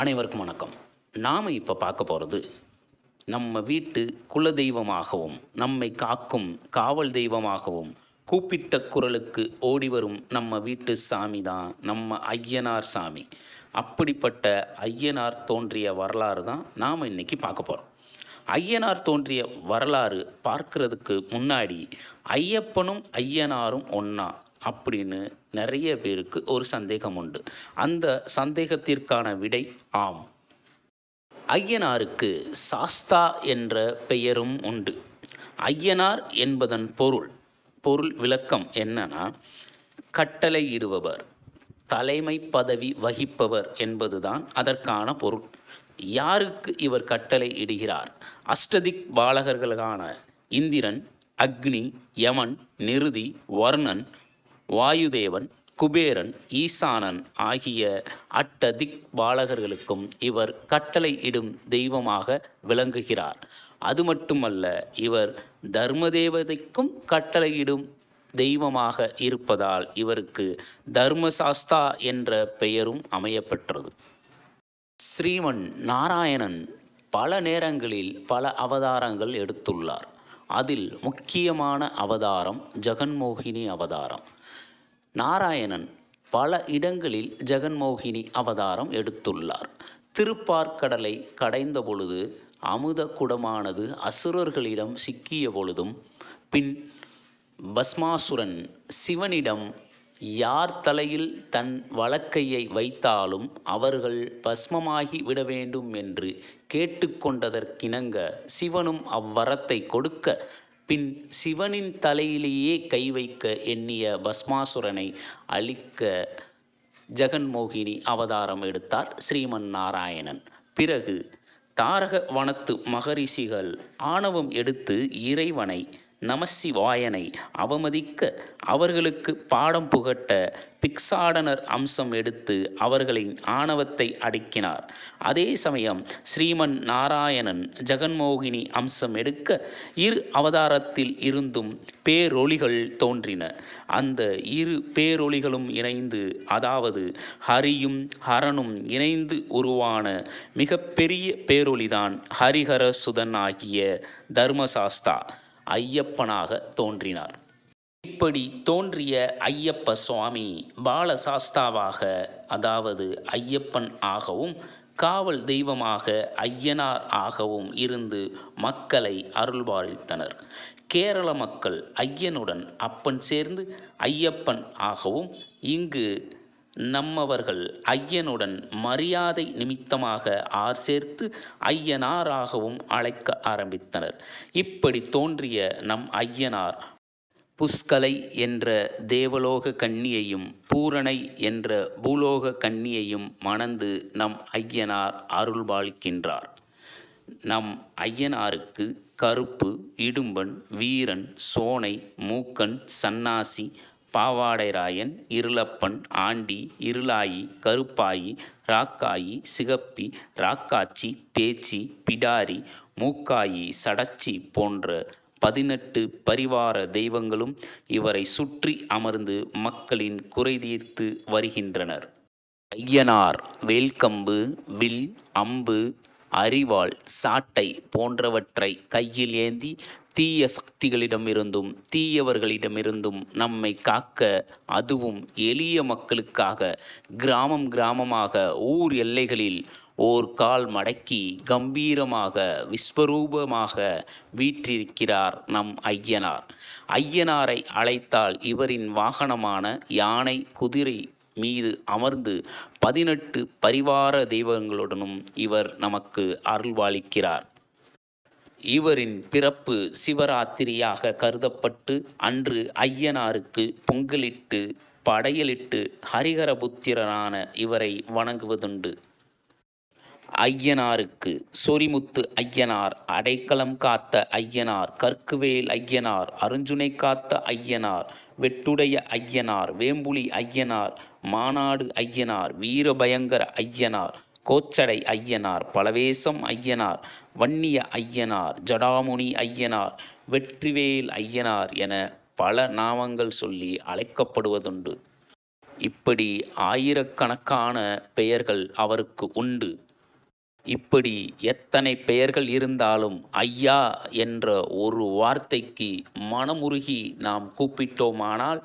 அனைவருக்கும் வணக்கம். நாம் இப்போ பார்க்க போகிறது நம்ம வீட்டு குல தெய்வமாகவும் நம்மை காக்கும் காவல் தெய்வமாகவும் கூப்பிட்ட குரலுக்கு ஓடி வரும் நம்ம வீட்டு சாமி தான் நம்ம ஐயனார் சாமி. அப்படிப்பட்ட ஐயனார் தோன்றிய வரலாறு தான் நாம் இன்னைக்கு பார்க்க போகிறோம் ஐயனார் தோன்றிய வரலாறு பார்க்கறதுக்கு முன்னாடி ஐயப்பனும் ஐயனாரும் ஒன்றா அப்படின்னு நிறைய பேருக்கு ஒரு சந்தேகம் உண்டு. அந்த சந்தேகத்திற்கான விடை ஆம். ஐயனாருக்கு சாஸ்தா என்ற பெயரும் உண்டு. ஐயனார் என்பதன் பொருள் பொருள் விளக்கம் என்னன்னா கட்டளையிடுபவர் தலைமை பதவி வகிப்பவர் என்பதுதான் அதற்கான பொருள். யாருக்கு இவர் கட்டளை இடுகிறார்? அஷ்டதிக் பாலகர்களான இந்திரன் அக்னி யமன் நிருதி வர்ணன் வாயுதேவன் குபேரன் ஈசானன் ஆகிய அட்டதிக் பாலகர்களுக்கும் இவர் கட்டளை இடும் தெய்வமாக விளங்குகிறார். அது மட்டுமல்ல இவர் தர்மதேவதைக்கும் கட்டளையிடும் தெய்வமாக இருப்பதால் இவருக்கு தர்மசாஸ்தா என்ற பெயரும் அமையப்பெற்றது. ஸ்ரீமன் நாராயணன் பல நேரங்களில் பல அவதாரங்கள் எடுத்துள்ளார். அதில் முக்கியமான அவதாரம் ஜெகன்மோகினி அவதாரம். நாராயணன் பல இடங்களில் ஜெகன்மோகினி அவதாரம் எடுத்துள்ளார். திருப்பார்க்கடலை கடைந்த பொழுது அமுத குடமானது அசுரர்களிடம் சிக்கிய பொழுதும் பின் பஸ்மாசுரன் சிவனிடம் யார் தலையில் தன் வலக்கையை வைத்தாலும் அவர்கள் பஸ்மமாகி விட வேண்டும் என்று கேட்டுக்கொண்டதற்கிணங்க சிவனும் அவ்வரத்தை கொடுக்க பின் சிவனின் தலையிலேயே கை வைக்க எண்ணிய பஸ்மாசுரனை அழிக்க ஜெகன்மோகினி அவதாரம் எடுத்தார் ஸ்ரீமன் நாராயணன் பிறகு தாரக வனத்து மகரிஷிகள் ஆணவம் எடுத்து இறைவனை நமசிவாயனை அவமதிக்க அவர்களுக்கு பாடம் புகட்ட பிக்சாடனர் அம்சம் எடுத்து அவர்களின் ஆணவத்தை அடக்கினார். அதே சமயம் ஸ்ரீமன் நாராயணன் ஜெகன்மோகினி அம்சம் எடுக்க இரு அவதாரத்தில் இருந்தும் பேரொளிகள் தோன்றின. அந்த இரு பேரொளிகளும் இணைந்து அதாவது ஹரியும் ஹரனும் இணைந்து உருவான மிகப்பெரிய பேரொளிதான் ஹரிஹர சுதன் ஆகிய தர்மசாஸ்தா. ஐயப்பனாக தோன்றினார். இப்படி தோன்றிய ஐயப்ப சுவாமி பாலசாஸ்தாவாக அதாவது ஐயப்பன் ஆகவும் காவல் தெய்வமாக ஐயனார் ஆகவும் இருந்து மக்களை அருள்பாலித்தனர் கேரள மக்கள் ஐயனுடன் அப்பன் சேர்ந்து ஐயப்பன் ஆகவும் இங்கு நம்மவர்கள் ஐயனுடன் மரியாதை நிமித்தமாக ஆர் சேர்த்து ஐயனாராகவும் அழைக்க ஆரம்பித்தனர். இப்படி தோன்றிய நம் ஐயனார் புஷ்கலை என்ற தேவலோக கன்னியையும் பூரணை என்ற பூலோக கன்னியையும் மணந்து நம் ஐயனார் அருள்பாலிக்கின்றார் நம் ஐயனாருக்கு கருப்பு இடும்பன் வீரன் சோனை மூக்கன் சன்னாசி பாவாடைராயன் இருளப்பன் ஆண்டி இருளாயி கருப்பாயி ராக்காயி சிகப்பி ராக்காச்சி பேச்சி பிடாரி மூக்காயி சடச்சி போன்ற பதினெட்டு பரிவார தெய்வங்களும் இவரை சுற்றி அமர்ந்து மக்களின் குறை தீர்த்து வருகின்றனர். ஐயனார் வேல்கம்பு வில் அம்பு அரிவாள் சாட்டை போன்றவற்றை கையில் ஏந்தி தீய சக்திகளிடமிருந்தும் தீயவர்களிடமிருந்தும் நம்மை காக்க அதுவும் எளிய மக்களுக்காக கிராமம் கிராமமாக ஊர் எல்லைகளில் ஓர் கால் மடக்கி கம்பீரமாக விஸ்வரூபமாக வீற்றிருக்கிறார் நம் ஐயனார். ஐயனாரை அழைத்தால் இவரின் வாகனமான யானை குதிரை மீது அமர்ந்து பதினெட்டு பரிவார தெய்வங்களுடனும் இவர் நமக்கு அருள்வாளிக்கிறார். இவரின் பிறப்பு சிவராத்திரியாக கருதப்பட்டு அன்று ஐயனாருக்கு பொங்கலிட்டு படையலிட்டு ஹரிகரபுத்திரனான இவரை வணங்குவதுண்டு. ஐயனாருக்கு சொரிமுத்து ஐயனார் அடைக்கலம் காத்த ஐயனார் கற்குவேல் ஐயனார் அருஞ்சுனை காத்த ஐயனார் வெட்டுடைய ஐயனார் வேம்புலி ஐயனார் மாநாடு ஐயனார் வீரபயங்கர ஐயனார் கோச்சடை ஐயனார் பலவேசம் ஐயனார் வன்னிய ஐயனார் ஜடாமுனி ஐயனார் வெற்றிவேல் ஐயனார் என பல நாமங்கள் சொல்லி அழைக்கப்படுவதுண்டு. இப்படி ஆயிரக்கணக்கான பெயர்கள் அவருக்கு உண்டு. இப்படி எத்தனை பெயர்கள் இருந்தாலும் ஐயா என்ற ஒரு வார்த்தைக்கு மனமுருகி நாம் கூப்பிட்டோமானால்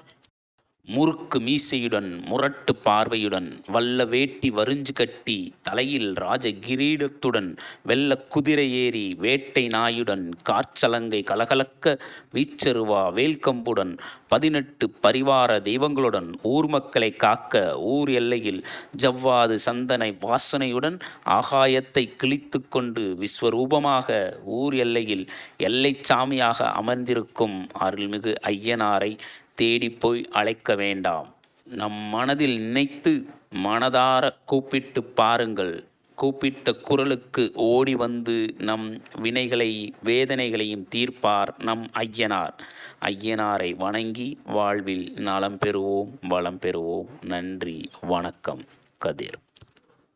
முறுக்கு மீசையுடன் முரட்டு பார்வையுடன் வல்ல வேட்டி வரிஞ்சு கட்டி தலையில் ராஜ கிரீடத்துடன் வெள்ள குதிரை ஏறி வேட்டை நாயுடன் காற்சலங்கை கலகலக்க வீச்சருவா வேல்கம்புடன் பதினெட்டு பரிவார தெய்வங்களுடன் ஊர் மக்களை காக்க ஊர் எல்லையில் ஜவ்வாது சந்தனை வாசனையுடன் ஆகாயத்தை கிழித்து கொண்டு விஸ்வரூபமாக ஊர் எல்லையில் எல்லை சாமியாக அமர்ந்திருக்கும் அருள்மிகு ஐயனாரை தேடிப்போய் அழைக்க வேண்டாம். நம் மனதில் நினைத்து மனதார கூப்பிட்டு பாருங்கள். கூப்பிட்ட குரலுக்கு ஓடி வந்து நம் வினைகளை வேதனைகளையும் தீர்ப்பார் நம் ஐயனார். ஐயனாரை வணங்கி வாழ்வில் நலம் பெறுவோம் வளம் பெறுவோம். நன்றி வணக்கம் கதிர்.